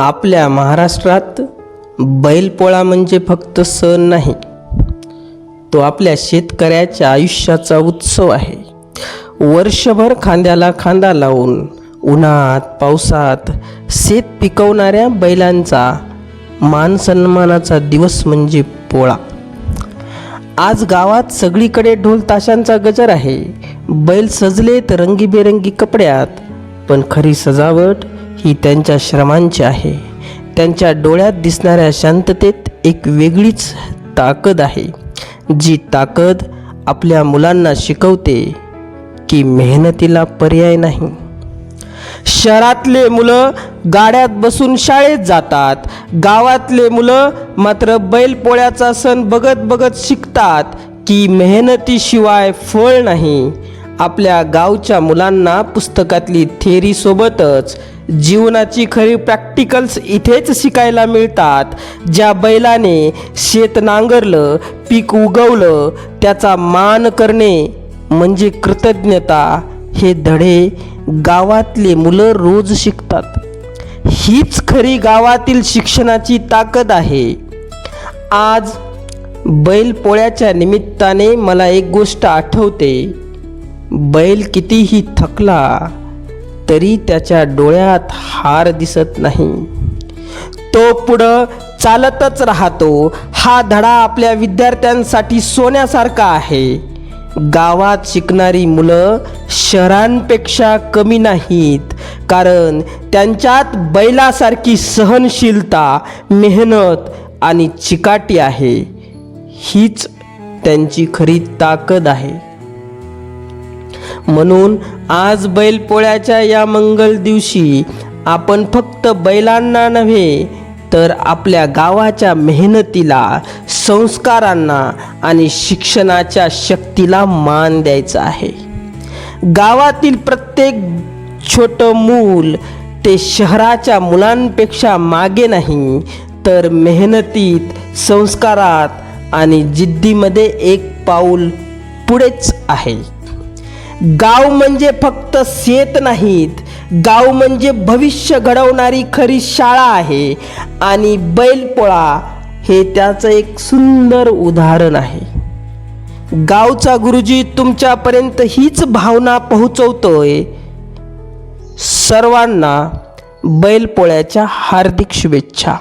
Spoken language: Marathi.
आपल्या महाराष्ट्रात बैलपोळा म्हणजे फक्त सण नाही तो आपल्या शेतकऱ्याच्या आयुष्याचा उत्सव आहे. वर्षभर खांद्याला खांदा लावून उन्हात पावसात शेत पिकवणाऱ्या बैलांचा मान सन्मानाचा दिवस म्हणजे पोळा. आज गावात सगळीकडे ढोल ताशांचा गजर आहे. बैल सजलेत रंगीबेरंगी कपड्यात पण खरी सजावट ही त्यांच्या श्रमांची आहे. त्यांच्या डोळ्यात दिसणाऱ्या शांततेत एक वेगळीच ताकद आहे. जी ताकद आपल्या मुलांना शिकवते की मेहनतीला पर्याय नाही. शहरातले मुलं गाड्यात बसून शाळेत जातात. गावातले मुलं मात्र बैलपोळ्याचा सण बघत बघत शिकतात की मेहनतीशिवाय फळ नाही. आपल्या गावच्या मुलांना पुस्तकातली थेरीसोबतच जीवनाची खरी प्रॅक्टिकल्स इथेच शिकायला मिळतात. ज्या बैलाने शेत नांगरलं पीक उगवलं त्याचा मान करणे म्हणजे कृतज्ञता. हे धडे गावातले मुलं रोज शिकतात. हीच खरी गावातील शिक्षणाची ताकद आहे. आज बैलपोळ्याच्या निमित्ताने मला एक गोष्ट आठवते. बैल कितीही थकला तरी त्याच्या डोळ्यात हार दिसत नाही. तो पुढं चालतच राहतो. हा धडा आपल्या विद्यार्थ्यांसाठी सोन्यासारखा आहे. गावात शिकणारी मुलं शहरांपेक्षा कमी नाहीत कारण त्यांच्यात बैलासारखी सहनशीलता मेहनत आणि चिकाटी आहे. हीच त्यांची खरी ताकद आहे. म्हणून आज बैलपोळ्याच्या या मंगल दिवशी आपण फक्त बैलांना नव्हे तर आपल्या गावाच्या मेहनतीला संस्कारांना आणि शिक्षणाच्या शक्तीला मान द्यायचा आहे. गावातील प्रत्येक छोटं मूल ते शहराच्या मुलांपेक्षा मागे नाही तर मेहनतीत संस्कारात आणि जिद्दीमध्ये एक पाऊल पुढेच आहे. गाव म्हणजे फक्त शेत नाहीत. गाव म्हणजे भविष्य घडवणारी खरी शाळा आहे. आणि बैलपोळा हे त्याचं एक सुंदर उदाहरण आहे. गावचा गुरुजी तुमच्यापर्यंत हीच भावना पोहोचवतोय. सर्वांना बैलपोळ्याच्या हार्दिक शुभेच्छा.